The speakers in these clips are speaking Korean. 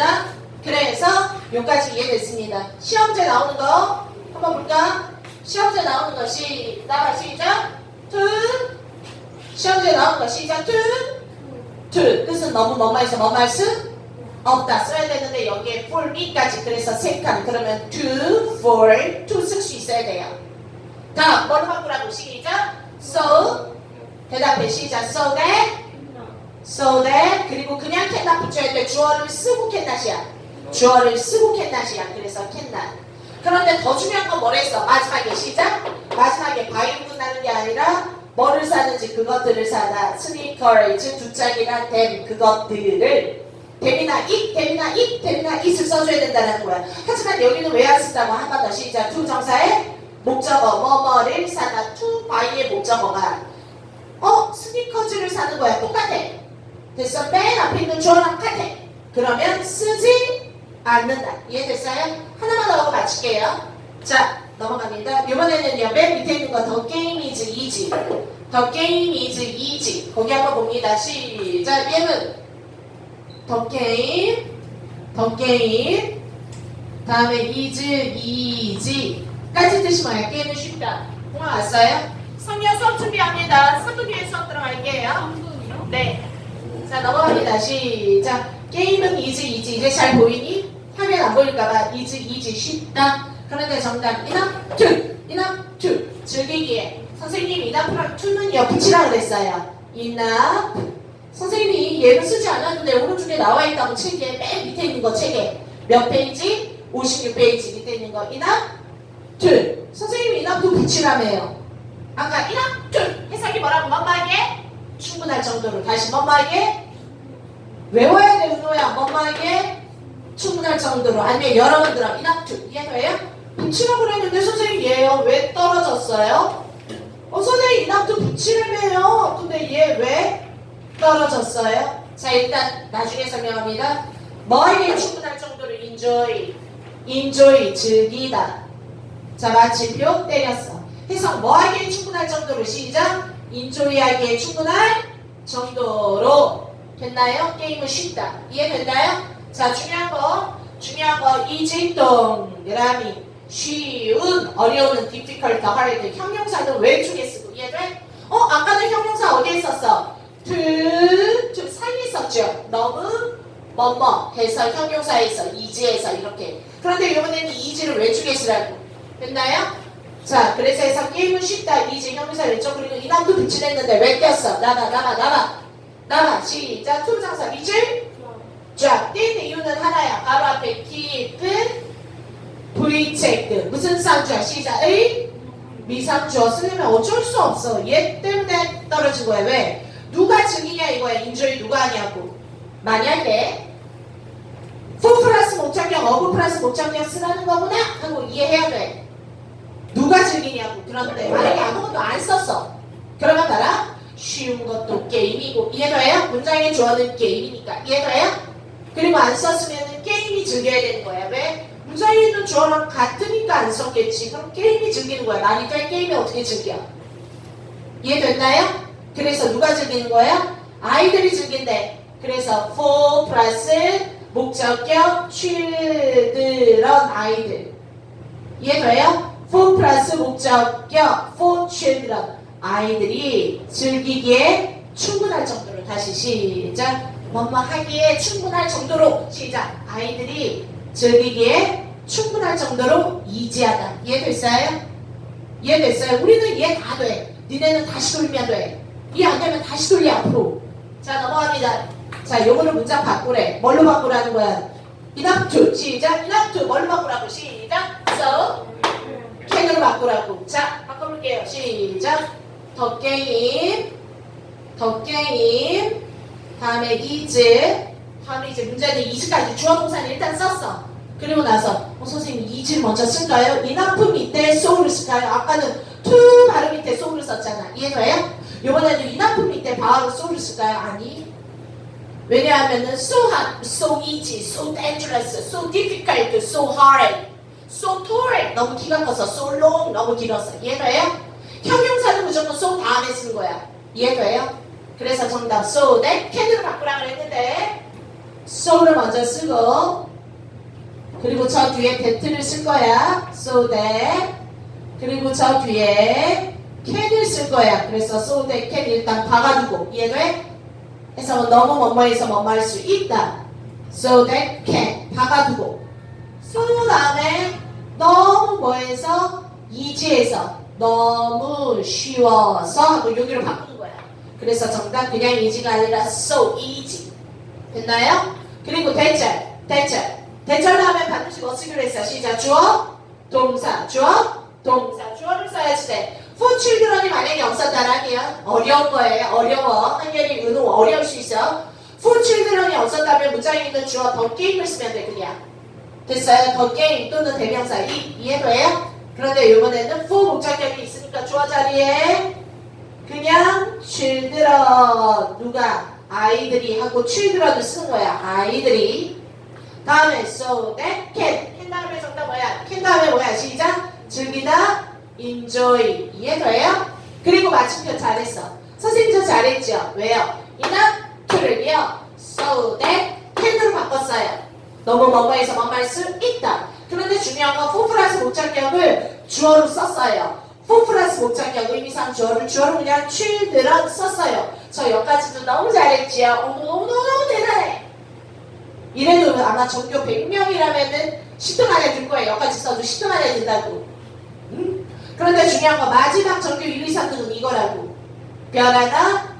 넘어갑니다. 그래서 여기까지 이해됐습니다. 시험제 나오는 거 한번 볼까? 시험제 나오는 거 시, 나가 시작. to. 시험제 나오는 거 시작. to. 뜻은 너무 뭐뭐해서 뭐뭐할 수 없다. 써야 되는데 여기에 for me까지 그래서 세 칸. 그러면 to, for, to 쓸 수 있어야 돼요. 다음 뭘로 바꾸라고 시작. so. 대답해 시작. so that. So that. 그리고 그냥 캔나 붙여야 돼. 주어를 쓰고 캔낫이야. 주어를 쓰고 캔낫이야. 그래서 캔낫. 그런데 더 중요한 건 뭐랬어? 마지막에 시작. 마지막에 과일 분다는 게 아니라 뭐를 사는지 그것들을 사다. 스니커즈 두 짝이나 댐 그것들을 댐이나 잇, 댐이나 잇, 댐이나 잇을 써줘야 된다는 거야. 하지만 여기는 왜 안 쓴다고 한 번 더 시작. 투 정사의 목적어 뭐뭐를 사다. 투 바이의 목적어가 어 스니커즈를 사는 거야. 똑같아. 됐어? 맨 앞에 있는 주어랑 같아. 그러면 쓰지 않는다. 이해됐어요? 하나만 더 하고 마칠게요. 자, 넘어갑니다. 이번에는요, 맨 밑에 있는 거 더 게임 이즈 이지. 더 게임 이즈 이지. 거기 한번 봅니다. 시작. 얘는 더 게임, 더 게임. 다음에 이즈 이지 까지 뜻이 뭐야? 게임은 쉽다. 공화 왔어요? 성경 수업 준비합니다. 3분 뒤에 수업 들어갈게요. 네. 자 넘어갑니다. 시작. 게임은 이즈 이지 이제 잘 보이니? 화면 안 보일까봐 이즈 이지 쉽다. 그런데 정답 이납 투 이납 투 즐기기에 선생님이 이납 투는요 붙이라 그랬어요. 이납 선생님이 얘를 쓰지 않았는데 오른쪽에 나와 있다고 책에 맨 밑에 있는 거 책에 몇 페이지? 56페이지 밑에 있는 거 이납 투 선생님이 이납 투 붙이라며요. 아까 이납 투 해석이 뭐라고 뭐뭐하게 충분할 정도로 다시 뭐뭐하게 외워야 돼 은호야. 뭐뭐하게 충분할 정도로. 아니면 여러 번 들어 이납투 이해돼요? 붙이라고 그랬는데 선생님 얘요? 왜 떨어졌어요? 어 선생님 이납투 붙이라며요. 근데 얘 왜 떨어졌어요? 자 일단 나중에 설명합니다. 뭐에게 충분할 정도로 enjoy enjoy 즐기다. 자 마침표 때렸어. 해석. 뭐하기에 충분할 정도로 시작 인조이하기에 충분할 정도로 됐나요? 게임은 쉽다 이해됐나요? 자 중요한 거 중요한 거 이진동 그라미 쉬운 어려운 difficult hard 형용사는 왼쪽에 쓰고 이해돼? 어 아까는 형용사 어디에 썼어? to 사이에 썼죠 너무 뭐뭐 해서 형용사에서 이지에서 이렇게 그런데 이번에는 이지를 왼쪽에 쓰라고 됐나요? 자, 그래서 해서 게임은 쉽다. 이제 형용사 왼쪽 그리고 이남도 붙이냈는데 왜 꼈어? 나가, 나가, 나가. 나가. 시작. 투부장사 밑줄. 쫙. 뛴 이유는 하나야. 바로 앞에 keep, V-check. 무슨 상주야? 시작. 의 미상주어 쓰려면 어쩔 수 없어. 얘 때문에 떨어진 거야. 왜? 누가 즐기냐 이거야. 인조이 누가 하냐고. 만약에 for 플러스 목적격, of 플러스 목적격 쓰라는 거구나 하고 이해해야 돼. 누가 즐기냐고 그런데 만약에 아무것도 안 썼어 그러면 봐라 쉬운 것도 게임이고 이해돼요? 문장의 주어는 게임이니까 이해돼요? 그리고 안 썼으면 게임이 즐겨야 되는 거야 왜? 문장에 있는 주어랑 같으니까 안 썼겠지 그럼 게임이 즐기는 거야 나니까 게임이 어떻게 즐겨? 이해됐나요? 그래서 누가 즐기는 거야? 아이들이 즐긴대 그래서 for 플러스 목적격 children 아이들 이해돼요? For 플러스 목적격 for children 아이들이 즐기기에 충분할 정도로 다시 시작 뭐뭐 하기에 충분할 정도로 시작 아이들이 즐기기에 충분할 정도로 이지하다 이해됐어요? 이해됐어요? 우리는 이해 다 돼. 니네는 다시 돌리면 돼. 이해 안 되면 다시 돌려 앞으로. 자 넘어갑니다. 자 요거를 문장 바꾸래. 뭘로 바꾸라는 거야? to 시작 to 뭘로 바꾸라고 시작 so 캔으로 바꾸라고. 자, 바꿔볼게요. 시작. 더 게임. 다음에 이즈. 다음에 이제 문제는 이즈까지 주어 동사는 일단 썼어. 그리고 나서 어, 선생님 이즈를 먼저 쓸까요? 이나프 밑에 소울을 쓸까요? 아까는 투 발음 밑에 소울을 썼잖아. 이해돼요? 이번에는 이나프 밑에 바로 소울을 쓸까요? 아니. 왜냐하면은 so hard, so easy, so dangerous, so difficult, so hard. So tall 너무 키가 커서 so long 너무 길어서 이해돼요? 형용사는 무조건 so 다음에 쓰는 거야 이해돼요? 그래서 정답 so that can으로 바꾸라 그랬는데 so를 먼저 쓰고 그리고 저 뒤에 that를 쓸 거야. so that 그리고 저 뒤에 can을 쓸 거야. 그래서 so that can 일단 박아두고 이해돼? 해서 너무 뭐뭐해서 뭐뭐 할 수 있다. so that can 박아두고 so 다음에 너무 뭐해서 이지해서 너무 쉬워서 하고 여기로 바꾸는 거야. 그래서 정답 그냥 이지가 아니라 so easy. 됐나요? 그리고 대절, 대절. 대절 다음에 반드시 뭐 쓰기로 했어? 시작. 주어, 동사, 주어, 동사. 주어를 써야지 돼. Children이 만약에 없었다라면 어려운 거예요. 어려워. 한결이 은호 어려울 수 있어. Children이 없었다면 문장에 있는 주어 더 게임을 쓰면 돼 그냥. 됐어요? 더 게임 또는 대명사 이 이해돼요? 그런데 이번에는 for 목적격이 있으니까 주어 자리에 그냥 children. 누가 아이들이 하고 children을 쓰는 거야. 아이들이. 다음에 so that can. can 다음에 정답 뭐야? can 다음에 뭐야? 시작. 즐기다 enjoy. 이해돼요? 그리고 마침표 잘했어. 선생님 저 잘했죠? 왜요? enough를요. so that can으로 바꿨어요 너무 뭐뭐 할수 있다 그런데 중요한 건 for 플러스 목적격을 주어로 썼어요 플러스 목적격 의미상 주어를 주어로 그냥 children 썼어요 저 여기까지도 너무 잘했지요 어머 너무너무 대단해 이래도 아마 전교 100명이라면은 10등 안에 들 거예요. 여기까지 써도 10등 안에 든다고. 응? 그런데 중요한 건 마지막 전교 1, 2, 3등은 이거라고. 별 하나,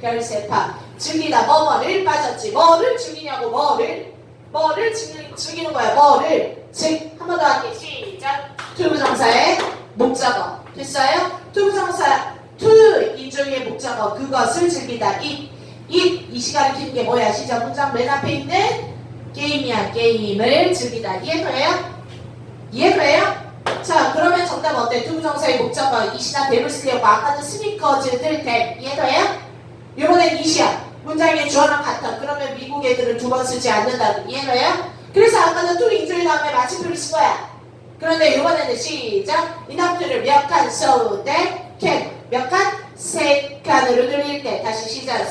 별 세파. 즐기다 뭐뭐를 빠졌지. 뭐를 즐기냐고 뭐를. 뭐를 즐기, 즐기는 거야. 뭐를. 즉, 한 번 더 할게. 시작. 투부정사의 목적어. 됐어요? 투부정사 to 인종의 목적어. 그것을 즐기다. 이 이, 이 시간을 키는 게 뭐야? 시작 문장 맨 앞에 있는 게임이야. 게임을 즐기다. 이해돼요? 이해돼요? 자, 그러면 정답 어때? 두부정사의 목적어 이시나 대를 쓰려고 아까는 스니커즈들 대 이해돼요? 이번엔 이시야. 문장의 주어랑 같아. 그러면 미국 애들은 두번 쓰지 않는다고. 이해돼요? 그래서 아까는 to 인조의 다음에 마침표를 쓴 거야. 그런데 이번에는 시작. 이남들을 몇 칸, so that can. 몇 칸? 세 칸으로 늘릴 때. 다시 시작.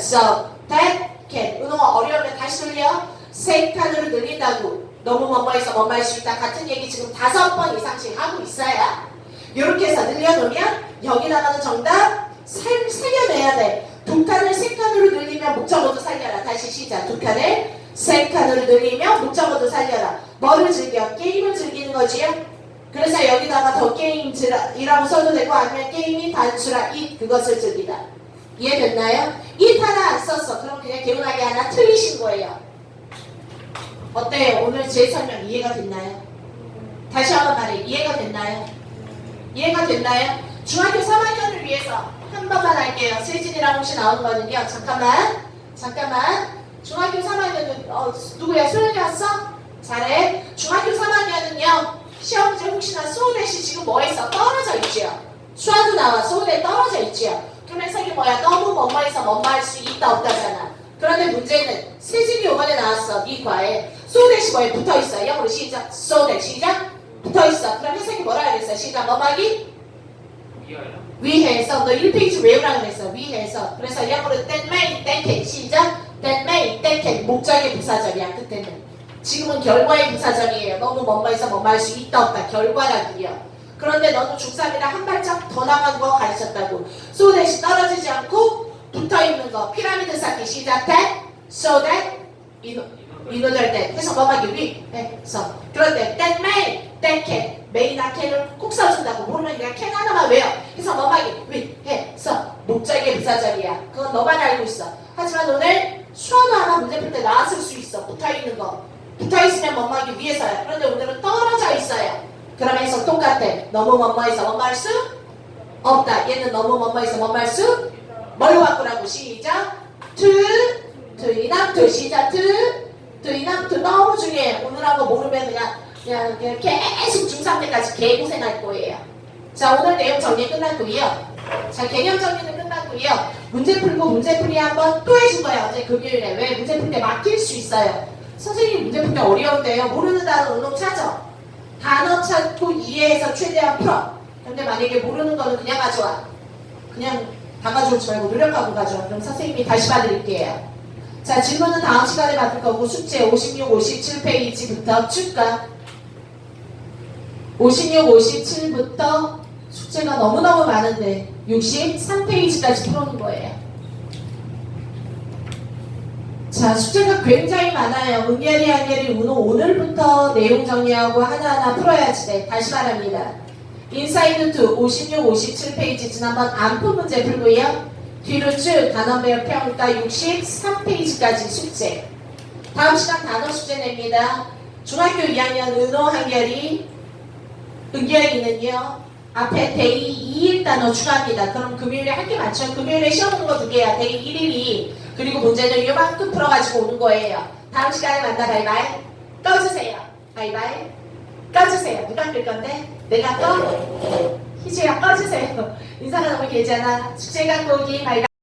that can. 은호가 어려우면 다시 돌려. 세 칸으로 늘린다고. 너무 뭐뭐 할수 있다. 같은 얘기 지금 다섯 번 이상씩 하고 있어야. 이렇게 해서 늘려놓으면 여기다가는 정답 살, 살려내야 돼. 두 칸을 세 칸으로 늘리면 목적어도 살려라. 다시 시작. 두 칸을 세 칸으로 늘리면 목적어도 살려라. 뭐를 즐겨? 게임을 즐기는 거지요? 그래서 여기다가 더 게임이라고 써도 되고 아니면 게임이 단수라 이 그것을 즐기다. 이해됐나요? 이 하나 안 썼어. 그럼 그냥 개운하게 하나 틀리신 거예요. 어때요? 오늘 제 설명 이해가 됐나요? 다시 한번 말해. 이해가 됐나요? 이해가 됐나요? 중학교 3학년을 위해서 한 번만 할게요. 세진이랑 혹시 나오는 거는요. 잠깐만. 잠깐만. 중학교 3학년은 어, 누구야? 소연이 왔어? 잘해. 중학교 3학년은요. 시험지 혹시나 수호대시 지금 뭐 했어? 떨어져 있지요. 수화도 나와. 수호대 떨어져 있지요. 그럼 해석이 뭐야? 너무 뭐뭐해서 뭐뭐 할 수 있다 없다잖아. 그런데 문제는 세진이 요번에 나왔어. 이 과에. 수호대시 뭐에 붙어 있어. 영어로 시작. 수호대 시작. 붙어 있어. 그럼 해석이 뭐라 그랬어? 시작. 뭐하기? 위해서. 너 1페이지 외우라 그랬어. 위해서. 그래서 영어로 that may that can 시작. that may that can 목적의 부사절이야 그때는. 지금은 결과의 부사절이에요. 너무 뭐뭐 할수 있다 없다. 결과라고요. 그런데 너는 중3이라 한 발짝 더 나간 거 가르쳤다고. So that이 떨어지지 않고 붙어있는 거. 피라미드 쌓기 시작 that so that 이노절 때 해서 뭐하기? 위해서. 그런데 that may can may나 can을 꼭 써준다고 모르면 그냥 can 하나만 외워. 해서 뭐하기 위해서. 목적의 부사절이야. 그건 너만 알고 있어. 하지만 오늘 수화도 하나 문제 풀 때 나왔을 수 있어. 붙어있는 거. 붙어있으면 뭐하기 위해서야 그런데 오늘은 떨어져 있어요. 그러면 해서 똑같아. 너무 뭐뭐해서 뭐뭐 할수 없다. 얘는 너무 뭐뭐해서 뭐뭐 할수 뭘로 바꾸라고? 시작. to to to 시작. to to to 너무 중요해. 오늘 한 거 모르면 그냥 그냥, 그냥 계속 중3 때까지 개고생할 거예요. 자 오늘 내용 정리 끝났고요. 자 개념 정리는 끝났고요. 문제 풀고 문제 풀이 한번 또 해준 거예요. 어제 금요일에. 왜 문제 풀 때 막힐 수 있어요? 선생님 문제 풀 때 어려운데요. 모르는 단어 응용 찾아. 단어 찾고 이해해서 최대한 풀어. 근데 만약에 모르는 거는 그냥 가져와. 그냥 다 가져오지 말고 노력하고 가져와 그럼 선생님이 다시 봐드릴게요. 자, 질문은 다음 시간에 받을 거고 숙제 56, 57페이지부터 출가 56, 57부터 숙제가 너무너무 많은데 63페이지까지 풀어놓은 거예요. 자, 숙제가 굉장히 많아요. 은결이, 한결이, 운호 오늘부터 내용 정리하고 하나하나 풀어야지 돼. 다시 말합니다. 인사이드 2 56, 57페이지 지난번 안푼 문제 풀고요. 뒤로 쭉 단어별 평가 63페이지까지 숙제. 다음 시간 단어 숙제 냅니다. 중학교 2학년 은호 한결이 은결이는요. 앞에 데이 2일 단어 추가합니다. 그럼 금요일에 할게 많죠. 금요일에 시험 오는 거 두 개야. 데이 1일이 그리고 문제는 요만큼 풀어가지고 오는 거예요. 다음 시간에 만나 바이바이. 꺼주세요. 바이바이. 꺼주세요. 누가 끌 건데? 내가 꺼? 희주야 꺼주세요. 인사가 너무 길잖아. 숙제 갖고 오기 바이바이.